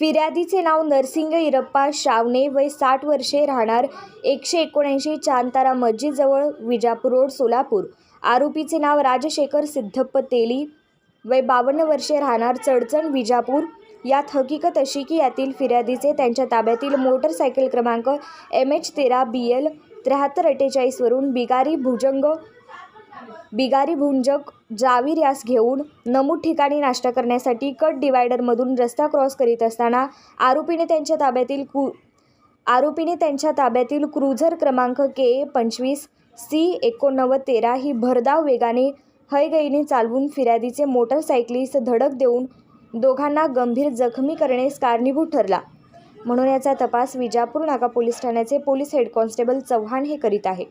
फिर्यादीचे नाव नरसिंग इरप्पा शावणे वय साठ वर्षे राहणार एकशे एकोणऐंशी चांतारा मस्जिदजवळ विजापूर रोड सोलापूर. आरोपीचे नाव राजशेखर सिद्धप्प तेली वय बावन्न वर्षे राहणार चडचण विजापूर. यात हकीकत अशी की यातील फिर्यादीचे त्यांच्या ताब्यातील मोटरसायकल क्रमांक एम एच तेरा बी एल त्र्याहत्तर अठ्ठेचाळीसवरून बिगारी भुजंग बिगारी भुंजक जावीर यास घेऊन नमूद ठिकाणी नाश्ता करण्यासाठी कट डिवायडरमधून रस्ता क्रॉस करीत असताना आरोपीने त्यांच्या ताब्यातील कु आरोपीने त्यांच्या ताब्यातील क्रुझर क्रमांक के पंचवीस सी एकोणनव्वद तेरा ही भरधाव वेगाने हयगईने चालवून फिर्यादीचे मोटरसायकलिस्ट धडक देऊन दोघांना गंभीर जखमी करण्यास कारणीभूत ठरला. म्हणून याचा तपास विजापूर नाका पोलीस ठाण्याचे पोलीस हेड कॉन्स्टेबल चव्हाण हे करीत आहे.